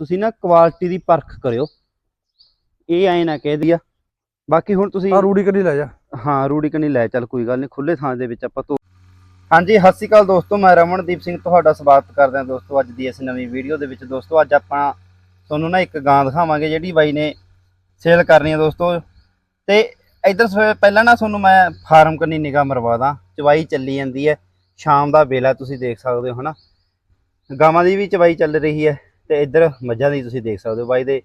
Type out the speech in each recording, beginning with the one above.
ਤੁਸੀਂ ਨਾ ਕੁਆਲਿਟੀ ਦੀ ਪਰਖ ਕਰਿਓ। ਇਹ ਐ ਨਾ ਕਹਿ ਦਿਆ ਬਾਕੀ ਹੁਣ ਤੁਸੀਂ ਆ ਰੂੜੀ ਕਰੀ ਲੈ ਜਾ। ਹਾਂ ਰੂੜੀ ਕਨੀ ਲੈ ਚੱਲ ਕੋਈ ਗੱਲ ਨਹੀਂ ਖੁੱਲੇ ਥਾਂ ਦੇ ਵਿੱਚ ਆਪਾਂ ਤੋਂ ਹਾਂਜੀ ਸਤਿ ਸ਼੍ਰੀ ਅਕਾਲ ਦੋਸਤੋ ਮੈਂ ਰਮਨਦੀਪ ਸਿੰਘ ਤੁਹਾਡਾ ਸਵਾਗਤ ਕਰਦਾ ਦੋਸਤੋ ਅੱਜ ਦੀ ਇਸ ਨਵੀਂ ਵੀਡੀਓ ਦੇ ਵਿੱਚ। ਦੋਸਤੋ ਅੱਜ ਆਪਾਂ ਤੁਹਾਨੂੰ ਨਾ ਇੱਕ ਗਾਂ ਦਿਖਾਵਾਂਗੇ ਜਿਹੜੀ ਬਾਈ ਨੇ ਸੇਲ ਕਰਨੀ ਹੈ ਦੋਸਤੋ। ਤੇ ਇਧਰ ਪਹਿਲਾਂ ਨਾ ਤੁਹਾਨੂੰ ਮੈਂ ਫਾਰਮ ਕਰਨੀ ਨਿਗਾਹ ਮਰਵਾ ਦਾਂ। ਚਵਾਈ ਚੱਲੀ ਜਾਂਦੀ ਹੈ। ਸ਼ਾਮ ਦਾ ਵੇਲਾ ਤੁਸੀਂ ਦੇਖ ਸਕਦੇ ਹੋ ਹਨਾ। ਗਾਵਾਂ ਦੀ ਵੀ ਚਵਾਈ ਚੱਲ ਰਹੀ ਹੈ। ਤੇ ਇੱਧਰ ਮੱਝਾਂ ਦੀ ਤੁਸੀਂ ਦੇਖ ਸਕਦੇ ਹੋ ਬਾਈ ਦੇ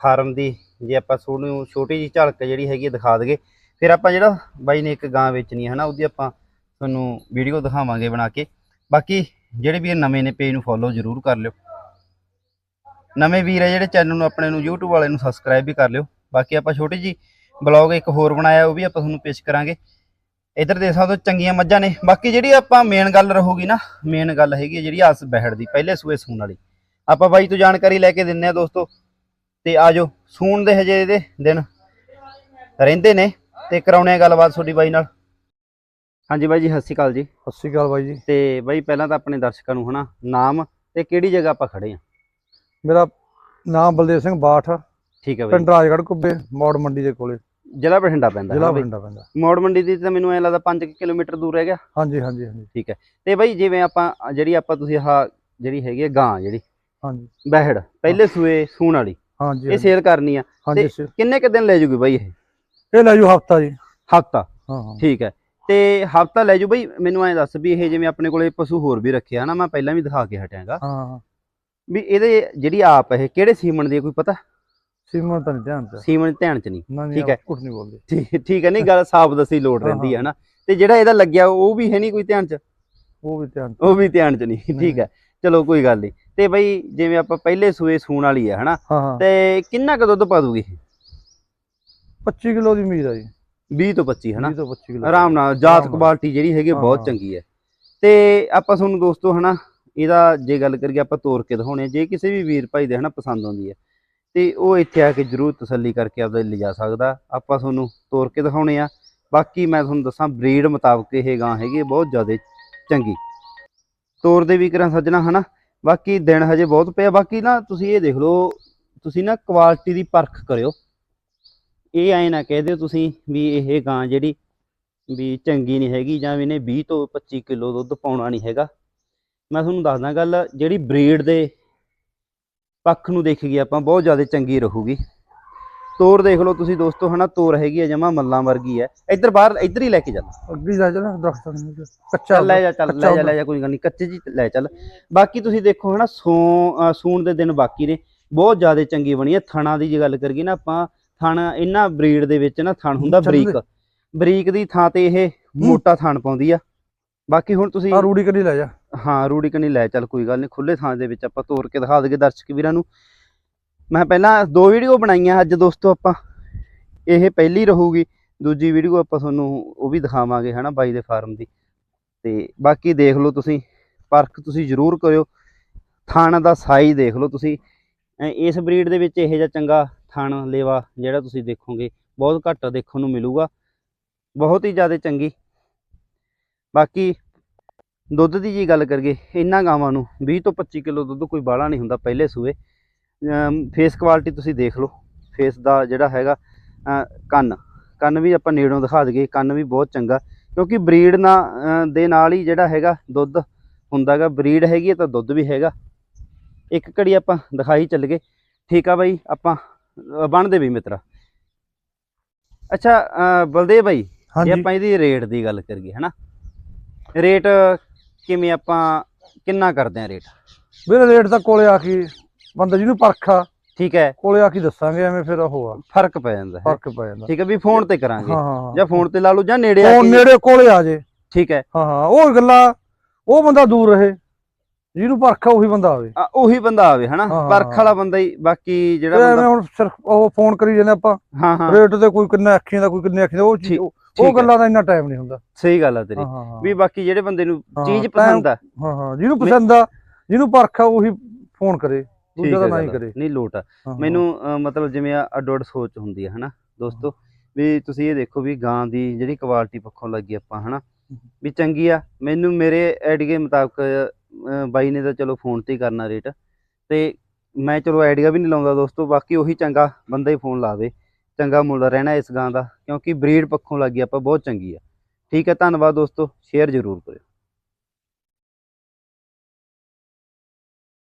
ਫਾਰਮ ਦੀ, ਜੇ ਆਪਾਂ ਤੁਹਾਨੂੰ ਛੋਟੀ ਜਿਹੀ ਝਲਕ ਜਿਹੜੀ ਹੈਗੀ ਹੈ ਦਿਖਾ ਦਈਏ। ਫਿਰ ਆਪਾਂ ਜਿਹੜਾ ਬਾਈ ਨੇ ਇੱਕ ਗਾਂ ਵੇਚਣੀ ਹੈ ਹਨਾ, ਉਹਦੀ ਆਪਾਂ ਤੁਹਾਨੂੰ ਵੀਡੀਓ ਦਿਖਾਵਾਂਗੇ ਬਣਾ ਕੇ। ਬਾਕੀ ਜਿਹੜੇ ਵੀਰ ਨਵੇਂ ਨੇ, ਪੇਜ ਨੂੰ ਫੋਲੋ ਜ਼ਰੂਰ ਕਰ ਲਿਓ। ਨਵੇਂ ਵੀਰ ਹੈ ਜਿਹੜੇ ਚੈਨਲ ਨੂੰ ਆਪਣੇ ਨੂੰ, YouTube ਵਾਲੇ ਨੂੰ ਸਬਸਕ੍ਰਾਈਬ ਵੀ ਕਰ ਲਿਓ। ਬਾਕੀ ਆਪਾਂ ਛੋਟੀ ਜੀ ਬਲੌਗ ਇੱਕ ਹੋਰ ਬਣਾਇਆ, ਉਹ ਵੀ ਆਪਾਂ ਤੁਹਾਨੂੰ ਪੇਸ਼ ਕਰਾਂਗੇ। ਇੱਧਰ ਦੇਖ ਸਕਦੇ ਹੋ, ਚੰਗੀਆਂ ਮੱਝਾਂ ਨੇ। ਬਾਕੀ ਜਿਹੜੀ ਆਪਾਂ ਮੇਨ ਗੱਲ ਰਹੂਗੀ ਨਾ ਮੇਨ ਗੱਲ ਹੈਗੀ ਹੈ ਜਿਹੜੀ ਆਸ ਬਹਿੜ ਦੀ, ਪਹਿਲੇ ਸੂਏ ਸੂਣ ਵਾਲੀ। ਆਪਾਂ ਬਾਈ ਤੋਂ ਜਾਣਕਾਰੀ ਲੈ ਕੇ ਦਿੰਨੇ ਆ ਦੋਸਤੋ। ਤੇ ਆਜੋ ਸੂਣ ਦੇ ਹਜੇ ਇਹਦੇ ਦਿਨ। ਰਹਿੰਦੇ ਨੇ ਤੇ ਕਰਾਉਣੇ ਆ ਗੱਲਬਾਤ ਤੁਹਾਡੀ ਬਾਈ ਨਾਲ। ਹਾਂਜੀ ਬਾਈ ਜੀ ਸਤਿ ਸ਼੍ਰੀ ਅਕਾਲ ਜੀ। ਸਤਿ ਸ਼੍ਰੀ ਅਕਾਲ ਬਾਈ ਜੀ। ਤੇ ਬਾਈ ਪਹਿਲਾਂ ਤਾਂ ਆਪਣੇ ਦਰਸ਼ਕਾਂ ਨੂੰ ਹਨਾ ਨਾਮ ਤੇ ਕਿਹੜੀ ਜਗ੍ਹਾ ਆਪਾਂ ਖੜੇ ਆ? ਮੇਰਾ ਨਾਮ ਬਲਦੇਵ ਸਿੰਘ ਬਾਠ ਠੀਕ ਹੈ ਬਾਈ। ਪਿੰਡ ਰਾਜਗੜ੍ਹ ਕੁੱਬੇ ਮੌੜ ਮੰਡੀ ਦੇ ਕੋਲੇ। ਜ਼ਿਲ੍ਹਾ ਬਠਿੰਡਾ ਪੈਂਦਾ ਜ਼ਿਲ੍ਹਾ ਬਠਿੰਡਾ ਪੈਂਦਾ। ਮੋੜ ਮੰਡੀ ਦੀ ਤਾਂ ਮੈਨੂੰ ਐ ਲੱਗਦਾ 5 ਕਿਲੋਮੀਟਰ ਦੂਰ ਰਹਿ ਗਿਆ ਹਾਂਜੀ ਹਾਂਜੀ ਹਾਂਜੀ। ਠੀਕ ਹੈ। ਤੇ ਬਾਈ ਜਿਵੇਂ ਆਪਾਂ ਜਿਹੜੀ ਆਪਾਂ ਤੁਸੀਂ ਆਹ ਜਿਹੜੀ ਹੈਗੀ ਗਾਂ ਜਿਹੜੀ ਹਾਂਜੀ। ਬਹਿੜ ਪਹਿਲੇ ਸੂਏ ਸੂਣ ਵਾਲੀ। ਹਾਂਜੀ ਇਹ ਸੇਲ ਕਰਨੀ ਆ। ਤੇ- ਕਿੰਨੇ ਕੁ ਦਿਨ ਲੈ ਜੂਗੀ ਬਾਈ ਇਹ? ਇਹ ਲੈ ਜੂ ਹਫਤਾ ਜੀ। ਹਫਤਾ। ਹਾਂ ਠੀਕ ਹੈ। ਤੇ ਹਫਤਾ ਲੈ ਜੂ ਬਈ ਮੈਨੂੰ ਐਂ ਦੱਸ ਵੀ ਇਹ ਜਿਵੇਂ ਆਪਣੇ ਕੋਲੇ ਪਸ਼ੂ ਹੋਰ ਵੀ ਰੱਖਿਆ ਨਾ ਮੈਂ ਪਹਿਲਾਂ ਵੀ ਦਿਖਾ ਕੇ ਹਟਿਆਗਾ। ਹਾਂ ਵੀ ਇਹਦੇ ਜਿਹੜੀ ਆਪ ਇਹ ਕਿਹੜੇ ਸੀਮਨ ਦੀ ਕੋਈ ਪਤਾ? ਸੀਮਨ ਤਾਂ ਨਹੀਂ ਧਿਆਨ ਤੇ ਸੀਮਨ ਧਿਆਨ ਚ ਨਹੀਂ ਠੀਕ ਹੈ। ਕੁਝ ਨਹੀਂ ਬੋਲਦੇ। ਠੀਕ ਹੈ ਨਹੀਂ ਗੱਲ ਸਾਫ਼ ਦੱਸੀ ਲੋੜ ਰਹਿੰਦੀ ਹੈ। ਹਾਂ। ਹਨਾ ਤੇ ਜਿਹੜਾ ਇਹਦਾ ਲੱਗਿਆ ਉਹ ਵੀ ਹੈ ਨਹੀਂ ਕੋਈ ਧਿਆਨ ਚ? ਉਹ ਵੀ ਧਿਆਨ ਉਹ ਵੀ ਧਿਆਨ ਚ ਨਹੀਂ ਠੀਕ ਹੈ। ਚਲੋ ਕੋਈ ਗੱਲ ਨਹੀਂ ਤੇ ਬਈ ਜਿਵੇਂ ਆਪਾਂ ਪਹਿਲੇ ਸੂਏ ਸੂਣ ਵਾਲੀ ਹੈ ਹਨਾ? ਹਾਂ ਤੇ ਕਿੰਨਾ ਕੁ ਦੁੱਧ ਪਾ ਦੂਗੀ? ਇਹ? 25 ਕਿਲੋ ਦੀ ਉਮੀਦ ਆ ਜੀ। 20 ਤੋਂ 25 ਹਨਾ? 20 ਤੋਂ 25 ਕਿਲੋ। ਆਰਾਮ ਨਾਲ ਜਾਤ। ਕੁਆਲਿਟੀ ਜਿਹੜੀ ਹੈਗੀ ਬਹੁਤ। ਚੰਗੀ ਹੈ ਤੇ ਆਪਾਂ ਤੁਹਾਨੂੰ ਦੋਸਤੋ ਹਨਾ ਇਹਦਾ ਜੇ ਗੱਲ ਕਰੀਏ ਆਪਾਂ ਤੋਰ ਕੇ ਦਿਖਾਉਣੇ ਜੇ ਕਿਸੇ ਵੀ ਵੀਰ ਭਾਈ ਦੇ ਹਨਾ ਪਸੰਦ ਆਉਂਦੀ ਹੈ ਤੇ ਉਹ ਇੱਥੇ ਆ ਕੇ ਜਰੂਰ ਤਸੱਲੀ ਕਰਕੇ ਆਪਦਾ ਲਿਜਾ ਸਕਦਾ। ਆਪਾਂ ਤੁਹਾਨੂੰ ਤੋਰ ਕੇ ਦਿਖਾਉਣੇ ਆ। ਬਾਕੀ ਮੈਂ ਤੁਹਾਨੂੰ ਦੱਸਾਂ ਬਰੀਡ ਮੁਤਾਬਕ ਇਹ ਗਾਂ ਹੈਗੀ ਬਹੁਤ ਜ਼ਿਆਦਾ ਚੰਗੀ। ਤੋਰ ਦੇ ਵੀ ਕਰਾਂ ਸੱਜਣਾ ਹਨਾ? ਬਾਕੀ ਦਿਨ ਹਜੇ ਬਹੁਤ ਪਿਆ ਬਾਕੀ ਨਾ ਤੁਸੀਂ ਇਹ ਦੇਖ ਲਓ, ਤੁਸੀਂ ਨਾ ਕੁਆਲਿਟੀ ਦੀ ਪਰਖ ਕਰਿਓ। ਇਹ ਐਂ ਨਾ ਕਹਿ ਦਿਓ ਤੁਸੀਂ ਵੀ ਇਹ ਗਾਂ ਜਿਹੜੀ ਵੀ ਚੰਗੀ ਨਹੀਂ ਹੈਗੀ ਜਾਂ ਵੀ ਇਹਨੇ 20 ਤੋਂ 25 ਕਿਲੋ ਦੁੱਧ ਪਾਉਣਾ ਨਹੀਂ ਹੈਗਾ। ਮੈਂ ਤੁਹਾਨੂੰ ਦੱਸਦਾ ਗੱਲ, ਜਿਹੜੀ ਬਰੀਡ ਦੇ ਪੱਖ ਨੂੰ ਦੇਖੀਏ ਆਪਾਂ, ਬਹੁਤ ਜ਼ਿਆਦਾ ਚੰਗੀ ਰਹੂਗੀ। ਤੋਰ ਦੇਖ ਲਓ ਤੁਸੀਂ ਦੋਸਤੋ ਹਨਾ ਤੋਰ ਹੈਗੀ ਆ ਜਮਾ ਮੱਲਾਂ ਵਰਗੀ ਹੈ ਇੱਧਰ ਬਾਹਰ ਇੱਧਰ ਹੀ ਲੈ ਕੇ ਚੱਲ। ਅੱਗੇ ਜਾ ਚਲਾ ਦਰਖਤਾਂ ਨੀਚੇ। ਕੱਚਾ ਲੈ ਜਾ ਚੱਲ ਲੈ ਜਾ ਲੈ ਜਾ ਕੋਈ ਗੱਲ ਨਹੀਂ ਕੱਚੇ ਜੀ ਲੈ ਚੱਲ। ਬਾਕੀ ਤੁਸੀਂ ਦੇਖੋ ਹਨਾ ਸੋ ਸੂਣ ਦੇ ਦਿਨ ਬਾਕੀ ਨੇ। ਬਹੁਤ ਜ਼ਿਆਦਾ ਚੰਗੀ ਬਣੀ ਹੈ ਥਣਾ ਦੀ ਜੇ ਗੱਲ ਕਰੀਏ ਨਾ ਆਪਾਂ ਥਣ ਇਹਨਾਂ ਬਰੀਡ ਦੇ ਵਿੱਚ ਨਾ ਥਣ ਹੁੰਦਾ ਬਰੀਕ। ਬਰੀਕ ਦੀ ਥਾਂ ਤੇ ਇਹ ਮੋਟਾ ਥਣ ਪਾਉਂਦੀ ਆ। ਬਾਕੀ ਹੁਣ ਤੁਸੀਂ ਆ ਰੂੜੀ ਕਰੀ ਲੈ ਜਾ। ਹਾਂ ਰੂੜੀ ਕਨੀ ਲੈ ਚੱਲ ਕੋਈ ਗੱਲ ਨਹੀਂ। ਖੁੱਲੇ ਥਾਂ ਦੇ ਵਿੱਚ ਆਪਾਂ ਤੋਰ ਕੇ ਦਿਖਾ ਦਈਏ ਦਰਸ਼ਕ ਵੀਰਾਂ ਨੂੰ। ਮੈਂ ਪਹਿਲਾਂ ਦੋ ਵੀਡੀਓ ਬਣਾਈਆਂ ਅੱਜ ਦੋਸਤੋ ਆਪਾਂ। ਇਹ ਪਹਿਲੀ ਰਹੂਗੀ, ਦੂਜੀ ਵੀਡੀਓ ਆਪਾਂ ਤੁਹਾਨੂੰ ਉਹ ਵੀ ਦਿਖਾਵਾਂਗੇ ਹਨਾ ਬਾਈ ਦੇ ਫਾਰਮ ਦੀ। ਤੇ ਬਾਕੀ ਦੇਖ ਲਓ ਤੁਸੀਂ, ਪਰਖ ਤੁਸੀਂ ਜ਼ਰੂਰ ਕਰਿਓ। ਥਣ ਦਾ ਸਾਈਜ਼ ਦੇਖ ਲਓ ਤੁਸੀਂ। ਇਸ ਬਰੀਡ ਦੇ ਵਿੱਚ ਇਹੋ ਜਿਹਾ ਚੰਗਾ ਥਣ ਲੇਵਾ ਜਿਹੜਾ ਤੁਸੀਂ ਦੇਖੋਗੇ, ਬਹੁਤ ਘੱਟ ਦੇਖਣ ਨੂੰ ਮਿਲੂਗਾ। ਬਹੁਤ ਹੀ ਜ਼ਿਆਦਾ ਚੰਗੀ। ਬਾਕੀ ਦੁੱਧ ਦੀ ਜੀ ਗੱਲ ਕਰੀਏ, ਇਹਨਾਂ ਗਾਵਾਂ ਨੂੰ 20 ਤੋਂ 25 ਕਿਲੋ ਦੁੱਧ ਕੋਈ ਬਾਹਲਾ ਨਹੀਂ ਹੁੰਦਾ, ਪਹਿਲੇ ਸੂਏ। ਫੇਸ ਕੁਆਲਿਟੀ ਤੁਸੀਂ ਦੇਖ ਲਓ। ਫੇਸ ਦਾ ਜਿਹੜਾ ਹੈਗਾ ਕੰਨ। ਕੰਨ ਵੀ ਆਪਾਂ ਨੇੜੋਂ ਦਿਖਾ ਦਈਏ ਕੰਨ ਵੀ ਬਹੁਤ ਚੰਗਾ। ਕਿਉਂਕਿ ਬਰੀਡ ਨਾਲ ਦੇ ਨਾਲ ਹੀ ਜਿਹੜਾ ਹੈਗਾ ਦੁੱਧ ਹੁੰਦਾਗਾ ਬਰੀਡ ਹੈਗੀ ਹੈ ਤਾਂ ਦੁੱਧ ਵੀ ਹੈਗਾ। ਇੱਕ ਘੜੀ ਆਪਾਂ ਦਿਖਾਈ ਚੱਲ ਗਏ ਠੀਕ ਆ ਬਾਈ ਆਪਾਂ ਬਣਦੇ ਵੀ ਮਿੱਤਰਾ। ਅੱਛਾ ਬਲਦੇਵ ਬਾਈ ਜੇ ਆਪਾਂ ਇਹਦੀ ਰੇਟ ਦੀ ਗੱਲ ਕਰੀਏ ਹਨਾ? ਰੇਟ ਕਿਵੇਂ ਆਪਾਂ ਕਿੰਨਾ ਕਰਦੇ ਆ ਰੇਟ ਵੀਰੇ ਰੇਟ ਤਾਂ ਕੋਲੇ ਆ ਕੇ ਬੰਦਾ ਜਿਹਨੂੰ ਪਰਖਾ ਠੀਕ ਹੈ। ਕੋਲੇ ਆ ਕੇ ਦੱਸਾਂਗੇ ਐਵੇਂ ਫਿਰ ਉਹ ਆ। ਫ਼ਰਕ ਪੈ ਜਾਂਦਾ ਹੈ। ਫ਼ਰਕ ਪੈ ਜਾਂਦਾ। ਠੀਕ ਹੈ ਵੀ ਫੋਨ ਤੇ ਕਰਾਂਗੇ। ਹਾਂ ਜਾਂ ਫੋਨ ਤੇ ਲਾ ਲਓ ਜਾਂ ਨੇੜੇ ਆ ਉਹ ਕੇ। ਨੇੜੇ ਕੋਲੇ ਆ ਜੇ। ਠੀਕ ਹੈ। ਹਾਂ ਹਾਂ ਉਹ ਗੱਲਾਂ ਉਹ ਬੰਦਾ ਦੂਰ ਰਹੇ। ਜਿਹਨੂੰ ਪਰਖਾ ਉਹੀ ਬੰਦਾ ਆਵੇ। ਆ, ਉਹੀ ਬੰਦਾ ਆਵੇ ਹਨਾ? ਹਾਂ, ਹਾਂ, ਪਰਖ ਵਾਲਾ ਬੰਦਾ ਹੀ ਬਾਕੀ ਜਿਹੜਾ ਐਵੇਂ ਬੰਦਾ ਹੁਣ ਸਿਰਫ ਉਹ ਫੋਨ ਕਰੀ ਜਾਂਦੇ ਆਪਾਂ। ਹਾਂ ਹਾਂ। ਰੇਟ ਤੇ ਕੋਈ ਕਿੰਨਾ ਅੱਖੀਆਂ ਦਾ ਕੋਈ ਕਿੰਨੇ ਅੱਖੀਆਂ ਦਾ ਉਹ ਚੀਜ਼ ਠੀਕ- ਉਹ ਠੀਕ ਉਹ ਹੈ। ਗੱਲਾਂ ਦਾ ਇੰਨਾ ਟਾਈਮ ਨਹੀਂ ਹੁੰਦਾ। ਸਹੀ ਗੱਲ ਆ ਤੇਰੀ। ਹਾਂ ਹਾਂ ਹਾਂ। ਵੀ ਬਾਕੀ ਜਿਹੜੇ ਬੰਦੇ ਨੂੰ ਹਾਂ, ਚੀਜ਼ time- ਪਸੰਦ ਆ। ਹਾਂ ਹਾਂ ਜਿਹਨੂੰ ਪਸੰਦ ਆ ਜਿਹਨੂੰ ਪਰਖਾ ਉਹੀ ਫੋਨ ਕਰੇ। ਦੂਜਾ ਤਾਂ ਨਾ ਹੀ। ਕਰੇ। ਨਹੀਂ ਲੋਟ ਆ। ਮੈਨੂੰ ਮਤਲਬ ਜਿਵੇਂ ਅੱਡੋ ਅੱਡ ਸੋਚ ਹੁੰਦੀ ਹੈ ਹਨਾ? ਦੋਸਤੋ ਵੀ ਤੁਸੀਂ ਇਹ ਦੇਖੋ ਵੀ ਗਾਂ ਦੀ ਜਿਹੜੀ ਕੁਆਲਿਟੀ ਪੱਖੋਂ ਲੱਗੀ ਆਪਾਂ ਹਨਾ? ਵੀ ਚੰਗੀ ਆ। ਮੈਨੂੰ ਮੇਰੇ ਆਈਡੀਏ ਮੁਤਾਬਕ ਬਾਈ ਨੇ ਤਾਂ ਚਲੋ ਫੋਨ ਤੇ ਕਰਨਾ ਰੇਟ ਤੇ ਮੈਂ ਚਲੋ ਆਈਡੀਆ ਵੀ ਨਹੀਂ ਲਾਉਂਦਾ ਦੋਸਤੋ ਬਾਕੀ ਉਹੀ ਚੰਗਾ ਬੰਦਾ ਹੀ ਫੋਨ ਲਾਵੇ। ਚੰਗਾ ਮੁੱਲ ਰਹਿਣਾ ਇਸ ਗਾਂ ਦਾ ਕਿਉਂਕਿ ਬਰੀਡ ਪੱਖੋਂ ਲੱਗੀ ਆਪਾਂ ਬਹੁਤ ਚੰਗੀ ਆ। ਠੀਕ ਹੈ ਧੰਨਵਾਦ ਦੋਸਤੋ ਸ਼ੇਅਰ ਜ਼ਰੂਰ ਕਰਿਓ।